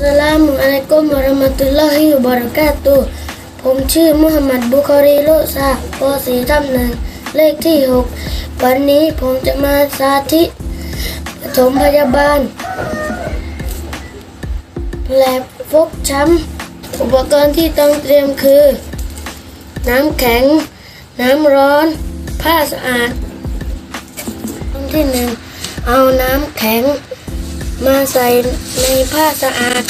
สลามุอะลัยกุมวะราะมะตุลลอฮิวะบะเราะกาตุผมชื่อมุฮัมมัดบุคอรีโลซาปสีทับหนึ่งเลขที่หกวันนี้ผมจะมาสาธิตปฐมพยาบาลแผลฟกช้ำ อุปกรณ์ที่ต้องเตรียมคือ น้ำแข็ง น้ำร้อน ผ้าสะอาดขั้นที่หนึ่งเอาน้ำแข็ง มาใส่ในผ้าสะอาด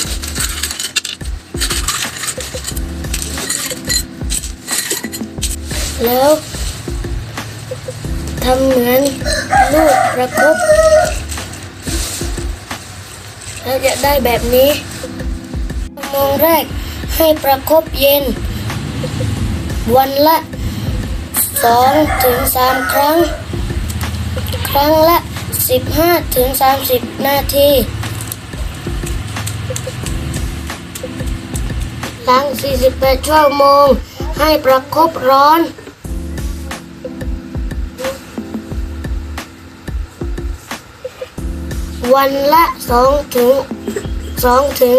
แล้วทำเหมือนลูกประคบแล้วจะได้แบบนี้ชั่วโมงแรกให้ประคบเย็น วันละสองถึงสามครั้ง ครั้งละ สิบห้าถึงสามสิบนาที หลัง 48 ชั่วโมง ให้ประคบร้อนวันละ2ถึง2ถึง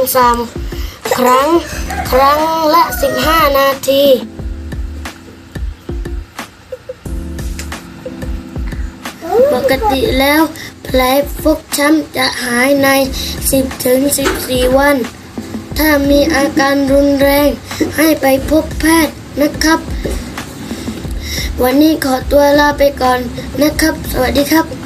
3ครั้ง ครั้งละ 15 นาที ปกติแล้วแผลฟกช้ำจะหายใน 10ถึง14 วัน ถ้ามีอาการรุนแรงให้ไปพบแพทย์นะครับ วันนี้ขอตัวลาไปก่อนนะครับ สวัสดีครับ